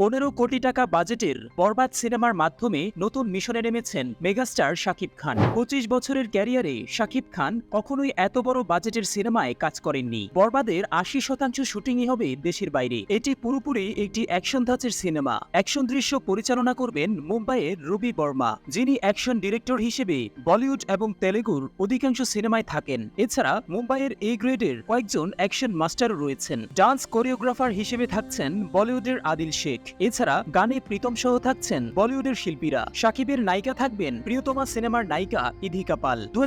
পনেরো কোটি টাকা বাজেটের বরবাদ সিনেমার মাধ্যমে নতুন মিশনে নেমেছেন মেগাস্টার শাকিব খান। পঁচিশ বছরের ক্যারিয়ারে শাকিব খান কখনোই এত বড় বাজেটের সিনেমায় কাজ করেননি। বরবাদের আশি শতাংশ শুটিংই হবে দেশের বাইরে। এটি পুরোপুরি একটি অ্যাকশন ধাঁচের সিনেমা। অ্যাকশন দৃশ্য পরিচালনা করবেন মুম্বাইয়ের রবি বর্মা, যিনি অ্যাকশন ডিরেক্টর হিসেবে বলিউড এবং তেলেগুর অধিকাংশ সিনেমায় থাকেন। এছাড়া মুম্বাইয়ের এ গ্রেডের কয়েকজন অ্যাকশন মাস্টারও রয়েছেন। ডান্স কোরিওগ্রাফার হিসেবে থাকছেন বলিউডের আদিল শেখ। এছাড়া গানে প্রীতম সহ থাকছেন বলিউডের শিল্পীরা। সাকিবের নায়িকা থাকবেন প্রিয়তমা সিনেমার নায়িকা ইধিকা পাল। দু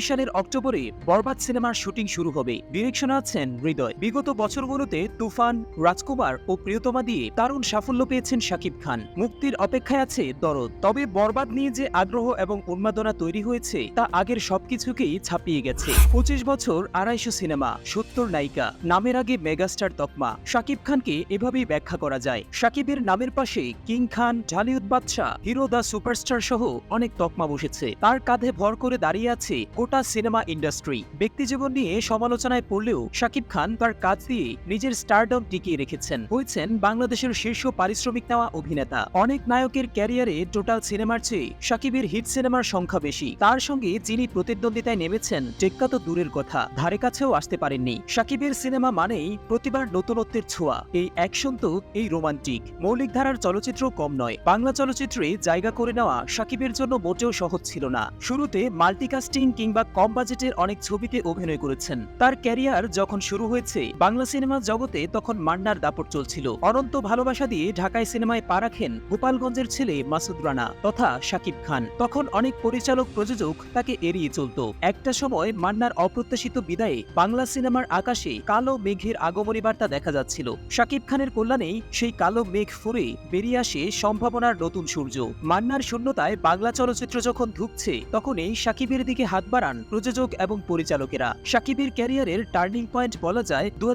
সালের অক্টোবরে বরবাদ সিনেমার শুটিং শুরু হবে। ডিরেকশন আছেন হৃদয়। বিগত বছরগুলোতে তুফান, রাজকুমার ও প্রিয়তমা দিয়ে দারুণ সাফল্য পেয়েছেন শাকিব খান। মুক্তির অপেক্ষায় আছে দরদ। তবে বরবাদ নিয়ে যে আগ্রহ এবং উন্মাদনা তৈরি হয়েছে, তা আগের সবকিছুকেই ছাপিয়ে গেছে। পঁচিশ বছর আড়াইশো সিনেমা, সত্তর নায়িকা, নামের আগে মেগাস্টার তকমা। শাকিব খানকে এভাবেই ব্যাখ্যা করা যায়। শাকিবের নামের পাশে কিং খান ঢালিউড বাদশাহ, হিরো দ্য সুপারস্টার সহ অনেক তকমা বসেছে। তার কাঁধে ভর করে দাঁড়িয়ে আছে গোটা সিনেমা ইন্ডাস্ট্রি। ব্যক্তিজীবন নিয়ে সমালোচনায় পড়লেও শাকিব খান তার কাজ দিয়ে নিজের স্টারডম টিকিয়ে রেখেছেন। হয়েছেন বাংলাদেশের শীর্ষ পারিশ্রমিক নেওয়া অভিনেতা। অনেক নায়কের ক্যারিয়ারে টোটাল সিনেমার চেয়ে শাকিবের হিট সিনেমার সংখ্যা বেশি। তার সঙ্গে যিনি প্রতিদ্বন্দ্বিতায় নেমেছেন, টেক্কা তো দূরের কথা, ধারে কাছেও আসতে পারেননি। শাকিবের সিনেমা মানেই প্রতিবার নতুনত্বের ছোঁয়া। এই অ্যাকশন তো এই রোমান্টিক। মৌলিক ধারার চলচ্চিত্র কম নয়। বাংলা চলচ্চিত্রে জায়গা করে নেওয়া শাকিবের জন্য মোটেও সহজ ছিল না। শুরুতে মাল্টিকাস্টিং কিংবা কম বাজেটের অনেক ছবিতে অভিনয় করেছেন। তার ক্যারিয়ার যখন শুরু হয়েছে, বাংলা সিনেমা জগতে তখন মান্নার দাপট চলছিল। অনন্ত ভালোবাসা দিয়ে ঢাকায় সিনেমায় পা রাখেন গোপালগঞ্জের ছেলে মাসুদ রানা তথা শাকিব খান। তখন অনেক পরিচালক প্রযোজক তাকে এড়িয়ে চলত। একটা সময় মান্নার অপ্রত্যাশিত বিদায়ে বাংলা সিনেমার আকাশে কালো মেঘের আগমনী বার্তা দেখা যাচ্ছিল। শাকিব খানের কল্যাণেই সেই কালো মেঘ ফুরে বেরিয়ে আসে সম্ভাবনার নতুন সূর্য। মান্নার শূন্যতায় বাংলা চলচ্চিত্র যখন ধুকছে তখনই শাকিবের দিকে হাত বাড়ান প্রযোজক এবং পরিচালকেরা। শাকিবের ক্যারিয়ারের টার্নিং পয়েন্ট বলা যায় দু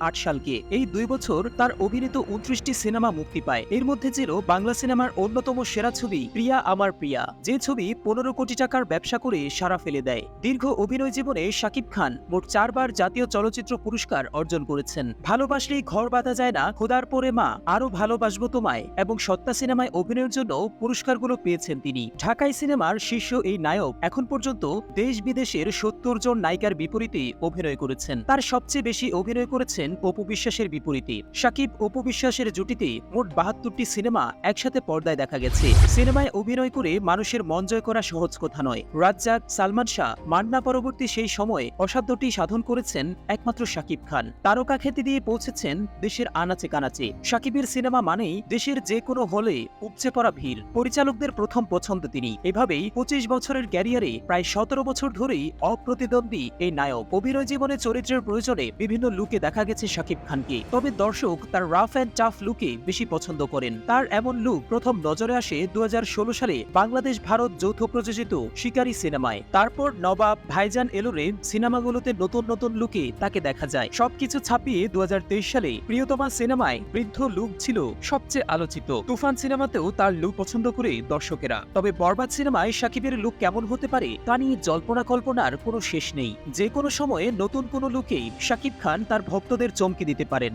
আট সালকে। এই দুই বছর তার অভিনীত উনত্রিশটি সিনেমা মুক্তি পায়। এর মধ্যে ছিল বাংলা সিনেমার অন্যতম সেরা ছবি, প্রিয়া আমার প্রিয়া। যে ছবি পনেরো কোটি টাকার ব্যবসা করে সারা ফেলে দেয়। দীর্ঘ অভিনয় জীবনে সাকিব খান মোট চারবার জাতীয় চলচ্চিত্র পুরস্কার অর্জন করেছেন। ভালোবাসলেই ঘর বাঁধা যায় না, খোদার পরে মা আরও ভালোবাসবো তোমায় এবং সত্তা সিনেমায় অভিনয়ের জন্য পুরস্কারগুলো পেয়েছেন তিনি। ঢাকাই সিনেমার শীর্ষ এই নায়ক এখন পর্যন্ত দেশ বিদেশের সত্তর জন নায়িকার বিপরীতে অভিনয় করেছেন। তার সবচেয়ে বেশি অভিনয় করেছেন অপু বিশ্বাসের বিপরীতে। সাকিব অপু বিশ্বাসের জুটিতে মোট বাহাত্তরটি সিনেমা একসাথে পর্দায় দেখা গেছে। সিনেমায় অভিনয় করে মানুষের মন জয় করা সহজ কথা নয়। রাজ্জাক, সালমান শাহ, মান্না পরবর্তী সেই সময় অসাধ্যটি সাধন করেছেন একমাত্র শাকিব খান। তারকা খ্যাতি দিয়ে পৌঁছেছেন দেশের আনাচে কানাচে। সাকিবের সিনেমা মানেই দেশের যে কোনো হলে উপচে পড়া ভিড়। পরিচালকদের প্রথম পছন্দ তিনি। এভাবেই পঁচিশ বছরের ক্যারিয়ারে প্রায় সতেরো বছর ধরেই অপ্রতিদ্বন্দ্বী এই নায়ক। অভিনয় জীবনে চরিত্রের প্রয়োজনে বিভিন্ন লুকে দেখা গেছে শাকিব খানকে। তবে দর্শক তার রাফ অ্যান্ড টাফ লুকে বেশি পছন্দ করেন। তার এমন লুক প্রথম নজরে আসে দু সালে বাংলাদেশ ভারত যৌথ প্রযোজিত শিকারী সিনেমায়। তারপর নবাব, ভাইজান এলোরে সিনেমাগুলোতে নতুন নতুন লুকে তাকে দেখা যায়। সবকিছু ছাপিয়ে দু হাজার তেইশ সালে প্রিয়তমা সিনেমায় বৃদ্ধ লুক ছিল সবচেয়ে আলোচিত। তুফান সিনেমাতেও তার লুক পছন্দ করে দর্শকেরা। তবে বরবাদ সিনেমায় সাকিবের লুক কেমন হতে পারে তা নিয়ে জল্পনা কল্পনার কোনো শেষ নেই। যে কোনো সময়ে নতুন কোনো লুকেই সাকিব খান তার ভক্তদের চমকে দিতে পারেন।